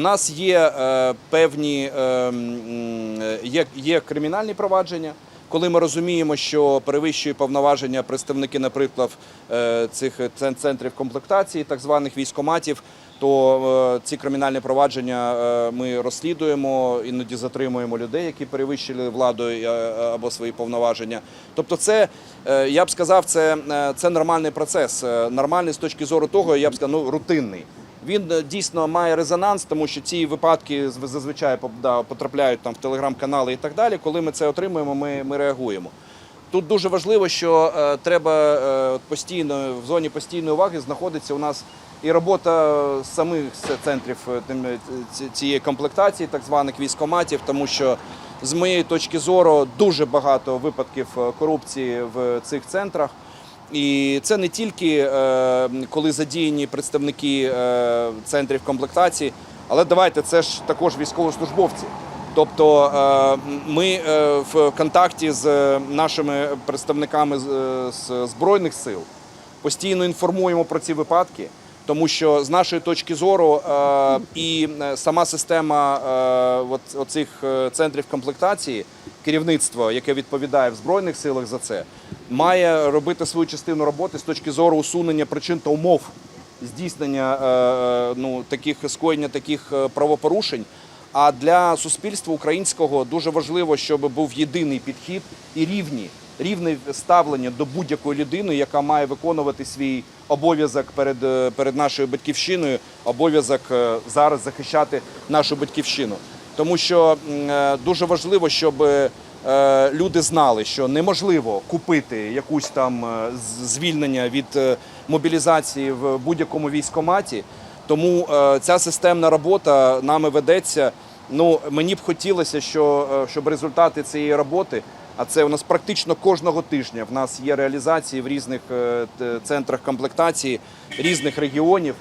Нас є е, певні е, е, є, є кримінальні провадження. Коли ми розуміємо, що перевищує повноваження представники, наприклад, цих центрів комплектації, так званих військоматів, то ці кримінальні провадження ми розслідуємо, іноді затримуємо людей, які перевищили владу або свої повноваження. Тобто, це я б сказав, це, це нормальний процес, нормальний з точки зору того, я б сказав, ну, рутинний. Він е, дійсно має резонанс, тому що ці випадки зв- зазвичай да, потрапляють там в телеграм-канали і так далі. Коли ми це отримуємо, ми, ми реагуємо. Тут дуже важливо, що е, треба е, постійно в зоні постійної уваги знаходиться у нас і робота самих центрів е, е, цієї комплектації, так званих військоматів, тому що з моєї точки зору дуже багато випадків е, корупції в цих центрах. І це не тільки е, коли задіяні представники е, центрів комплектації, але давайте це ж також військовослужбовці. Тобто е, ми в контакті з нашими представниками з, збройних сил постійно інформуємо про ці випадки, тому що з нашої точки зору і сама система оцих центрів комплектації, керівництво, яке відповідає в збройних силах за це, має робити свою частину роботи з точки зору усунення причин та умов здійснення е, е, ну, таких скоєння таких е, правопорушень. А для суспільства українського дуже важливо, щоб був єдиний підхід і рівні, рівне ставлення до будь-якої людини, яка має виконувати свій обов'язок перед, перед нашою батьківщиною, обов'язок зараз захищати нашу батьківщину. Тому що дуже важливо, щоб люди знали, що неможливо купити якусь там е, звільнення від е, мобілізації в будь-якому військкоматі. Тому е, ця системна робота нами ведеться. Ну мені б хотілося, що, е, щоб результати цієї роботи, а це у нас практично кожного тижня. В нас є реалізації в різних е, центрах комплектації різних регіонів.